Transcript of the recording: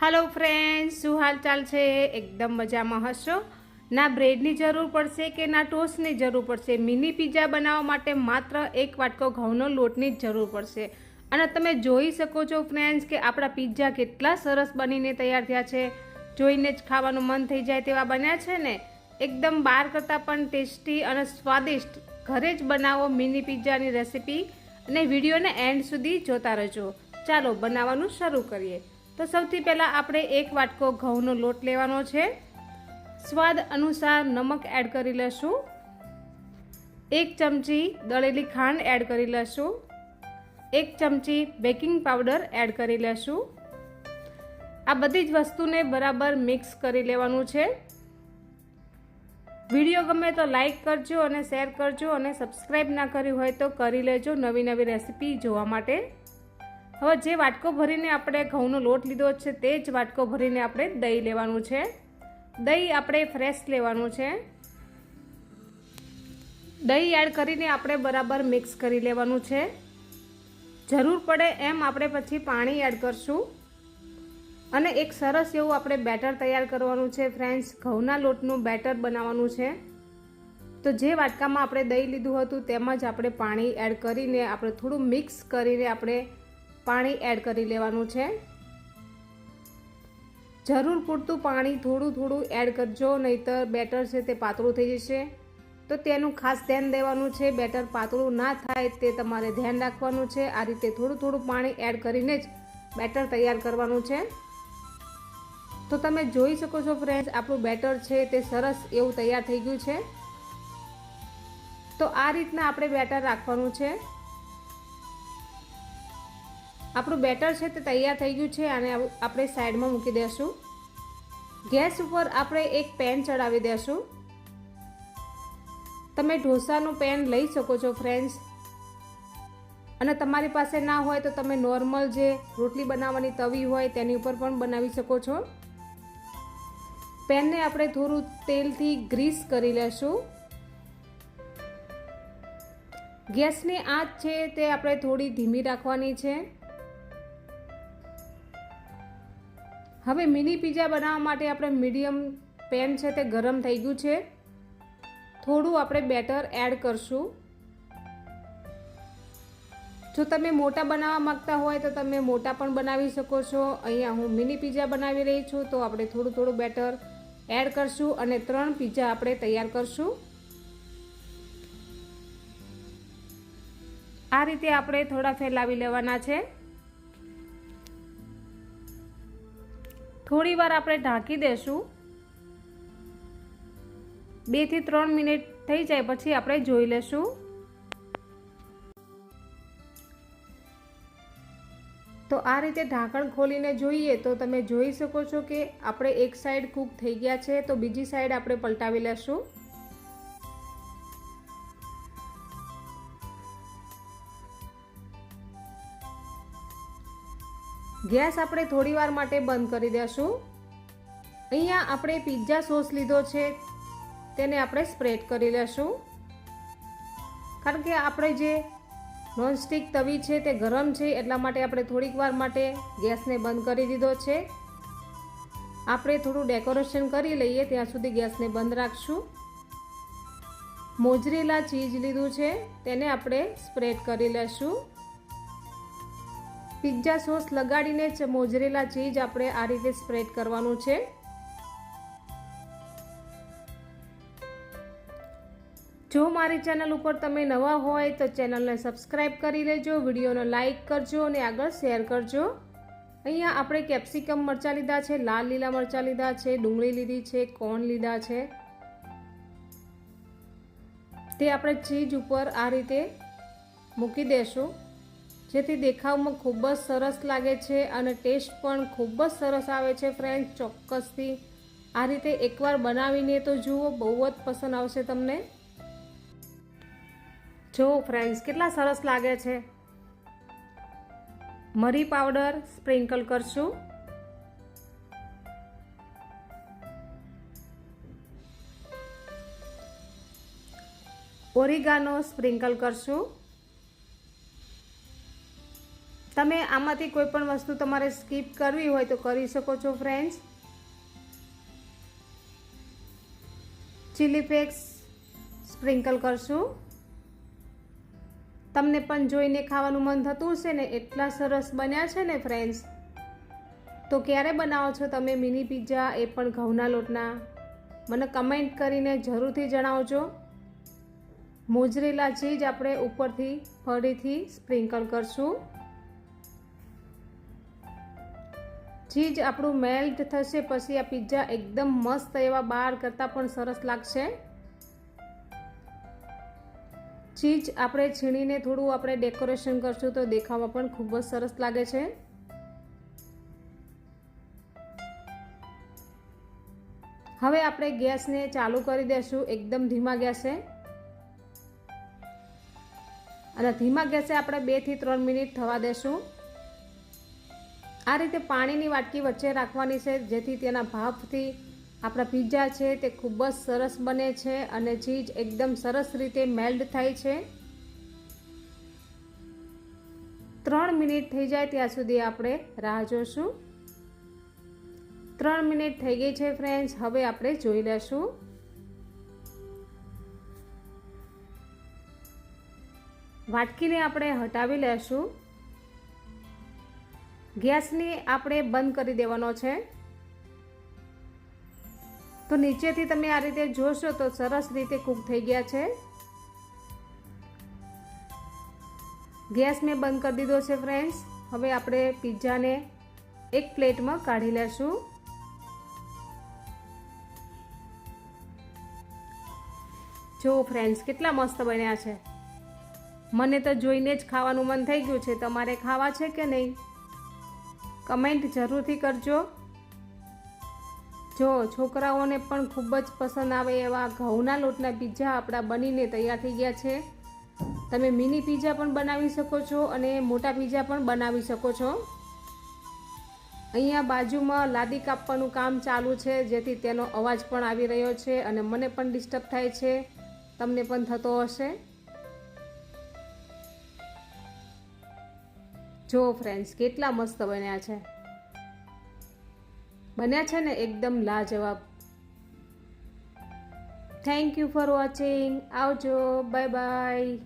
હાલો friends શું હાલચાલ છે? એકદમ મજામાં હશો? ના બ્રેડની જરૂર પડશે કે ના ટોસ્ટની જરૂર પડશે? મિની પીઝા બનાવવા માટે માત્ર એક વાટકો ઘઉંનો લોટની જ જરૂર પડશે. અને તમે જોઈ શકો છો ફ્રેન્ડ્સ કે આપણા પીઝા કેટલા સરસ બનીને તૈયાર થયા છે. જોઈને જ ખાવાનું મન થઈ જાય તેવા બન્યા છે ને? એકદમ બહાર કરતાં પણ ટેસ્ટી અને સ્વાદિષ્ટ. ઘરે જ બનાવો મિની પિઝાની રેસીપી અને વિડીયોને એન્ડ સુધી જોતા રહેજો. ચાલો, બનાવવાનું શરૂ કરીએ. તો સૌથી પહેલાં આપણે એક વાટકો ઘઉંનો લોટ લેવાનો છે. સ્વાદ અનુસાર નમક એડ કરી લઈશું એક ચમચી દળેલી ખાંડ એડ કરી લઈશું એક ચમચી બેકિંગ પાવડર એડ કરી લઈશું આ બધી જ વસ્તુને બરાબર મિક્સ કરી લેવાનું છે. વીડિયો ગમે તો લાઈક કરજો અને શેર કરજો અને સબસ્ક્રાઈબ ના કર્યું હોય તો કરી લેજો નવી નવી રેસીપી જોવા માટે. હવે જે વાટકો ભરીને આપણે ઘઉંનો લોટ લીધો છે તે જ વાટકો ભરીને આપણે દહીં લેવાનું છે. દહીં આપણે ફ્રેશ લેવાનું છે. દહીં એડ કરીને આપણે બરાબર મિક્સ કરી લેવાનું છે. જરૂર પડે એમ આપણે પછી પાણી એડ કરશું. અને એક સરસ એવું આપણે બેટર તૈયાર કરવાનું છે ફ્રેન્ડ્સ ઘઉંના લોટનું બેટર બનાવવાનું છે. તો જે વાટકામાં આપણે દહીં લીધું હતું તેમાં જ આપણે પાણી એડ કરીને આપણે થોડું મિક્સ કરીને આપણે પાણી એડ કરી લેવાનું છે. જરૂર પૂરતું પાણી થોડું થોડું એડ કરજો, નહીતર બેટર છે તે પાતળું થઈ જશે. તો તેનું ખાસ ધ્યાન દેવાનું છે, બેટર પાતળું ના થાય તે તમારે ધ્યાન રાખવાનું છે. આ રીતે થોડું થોડું પાણી એડ કરીને જ બેટર તૈયાર કરવાનું છે. તો તમે જોઈ શકો છો ફ્રેન્ડ્સ, આપણું બેટર છે તે સરસ એવું તૈયાર થઈ ગયું છે. તો આ રીતના આપણે બેટર રાખવાનું છે. આપણું બેટર છે તે તૈયાર થઈ ગયું છે અને આપણે સાઈડમાં મૂકી દેશું. ગેસ ઉપર આપણે એક પેન ચડાવી દેશું. તમે ઢોસાનું પેન લઈ શકો છો ફ્રેન્ડ્સ અને તમારી પાસે ના હોય તો તમે નોર્મલ જે રોટલી બનાવવાની તવી હોય તેની ઉપર પણ બનાવી શકો છો. પેનને આપણે થોડું તેલથી ગ્રીસ કરી લેશું. ગેસની આંચ છે તે આપણે થોડી ધીમી રાખવાની છે. હવે મિની પિઝા બનાવવા માટે આપણે મીડિયમ પેન છે તે ગરમ થઈ ગયું છે. થોડું આપણે બેટર એડ કરશું. જો તમે મોટા બનાવવા માંગતા હોય તો તમે મોટા પણ બનાવી શકો છો. અહીંયા હું મિની પિઝા બનાવી રહી છું, તો આપણે થોડું થોડું બેટર એડ કરશું અને ત્રણ પીઝા આપણે તૈયાર કરશું. આ રીતે આપણે થોડા ફેલાવી લેવાના છે. થોડી વાર આપણે ઢાંકી દેશું. બેથી ત્રણ મિનિટ થઈ જાય પછી આપણે જોઈ લેશું. તો આ રીતે ઢાંકણ ખોલીને જોઈએ તો તમે જોઈ શકો છો કે આપણે એક સાઈડ કૂક થઈ ગયા છે, તો બીજી સાઈડ આપણે પલટાવી લેશું. ગેસ આપણે થોડી વાર માટે બંધ કરી દેશું. અહીંયા આપણે પિઝા સોસ લીધો છે, તેને આપણે સ્પ્રેડ કરી લેશું. કારણ કે આપણે જે નોનસ્ટિક તવી છે તે ગરમ છે, એટલા માટે આપણે થોડીક વાર માટે ગેસને બંધ કરી દીધો છે. આપણે થોડું ડેકોરેશન કરી લઈએ, ત્યાં સુધી ગેસને બંધ રાખશું. મોજરેલા ચીઝ લીધું છે, તેને આપણે સ્પ્રેડ કરી લેશું. પિઝા સોસ લગાડીને જ મોજરેલા ચીઝ આપણે આ રીતે સ્પ્રેડ કરવાનું છે. જો મારી ચેનલ ઉપર તમે નવા હોય તો ચેનલને સબસ્ક્રાઈબ કરી લેજો, વિડીયોને લાઇક કરજો અને આગળ શેર કરજો. અહીંયા આપણે કેપ્સિકમ મરચાં લીધા છે, લાલ લીલા મરચાં લીધા છે, ડુંગળી લીધી છે, કોર્ન લીધા છે. તે આપણે ચીજ ઉપર આ રીતે મૂકી દેશું. જેથી દેખાવમાં ખૂબ જ સરસ લાગે છે અને ટેસ્ટ પણ ખૂબ જ સરસ આવે છે ફ્રેન્ડ. ચોક્કસથી આ રીતે એકવાર બનાવીને તો જુઓ, બહુ જ પસંદ આવશે તમને. જો ફ્રેન્ડ્સ, કેટલા સરસ લાગે છે. મરી પાવડર સ્પ્રિંકલ કરશું. ઓરિગાનો સ્પ્રિંકલ કરશું. તમે આમાંથી કોઈ પણ વસ્તુ તમારે સ્કીપ કરવી હોય તો કરી શકો છો ફ્રેન્ડ્સ ચીલી ફ્લેક્સ સ્પ્રિંકલ કરશું. તમને પણ જોઈને ખાવાનું મન થતું હશે ને, એટલા સરસ બન્યા છે ને ફ્રેન્ડ્સ તો ક્યારે બનાવો છો તમે મિની પિઝા એ પણ ઘઉંના લોટના? મને કમેન્ટ કરીને જરૂરથી જણાવજો. મોજરેલા ચીજ આપણે ઉપરથી ફરીથી સ્પ્રિંકલ કરશું. ચીજ આપણું મેલ્ટ થશે, પછી આ પિઝા એકદમ મસ્ત એવા બહાર કરતાં પણ સરસ લાગશે. ચીજ આપણે છીણીને થોડું આપણે ડેકોરેશન કરશું તો દેખાવા પણ ખૂબ જ સરસ લાગે છે. હવે આપણે ગેસને ચાલુ કરી દેશું, એકદમ ધીમા ગેસે. અને ધીમા ગેસે આપણે બેથી ત્રણ મિનિટ થવા દેશું. આ રીતે પાણીની વાટકી વચ્ચે રાખવાની છે, જેથી તેના ભાપથી આપણા પીઝા છે તે ખૂબ જ સરસ બને છે અને ચીજ એકદમ સરસ રીતે મેલ્ડ થાય છે. ત્રણ મિનિટ થઈ જાય ત્યાં સુધી આપણે રાહ જોશું. ત્રણ મિનિટ થઈ ગઈ છે ફ્રેન્ડ્સ, હવે આપણે જોઈ લેશું. વાટકીને આપણે હટાવી લેશું. ગેસને આપણે બંધ કરી દેવાનો છે. તો નીચેથી તમે આ રીતે જોશો તો સરસ રીતે કૂક થઈ ગયા છે. ગેસ મેં બંધ કરી દીધો છે ફ્રેન્ડ્સ. હવે આપણે પિઝાને એક પ્લેટમાં કાઢી લેશું. જો ફ્રેન્ડ્સ કેટલા મસ્ત બન્યા છે. મને તો જોઈને જ ખાવાનું મન થઈ ગયું છે. તમારે ખાવા છે કે નહીં? કમેન્ટ જરૂરથી કરજો. જો છોકરાઓને પણ ખૂબ જ પસંદ આવે એવા ઘઉંના લોટના પીઝા આપણા બનીને તૈયાર થઈ ગયા છે. તમે મિની પિઝા પણ બનાવી શકો છો અને મોટા પિઝા પણ બનાવી શકો છો. અહીંયા બાજુમાં લાદી કાપવાનું કામ ચાલુ છે, જેથી તેનો અવાજ પણ આવી રહ્યો છે અને મને પણ ડિસ્ટર્બ થાય છે. તમને પણ થતો હશે. જો ફ્રેન્ડ્સ કેટલા મસ્ત બન્યા છે. બન્યા છે ને એકદમ લાજવાબ. થેન્ક યુ ફોર વોચિંગ આવજો. Bye bye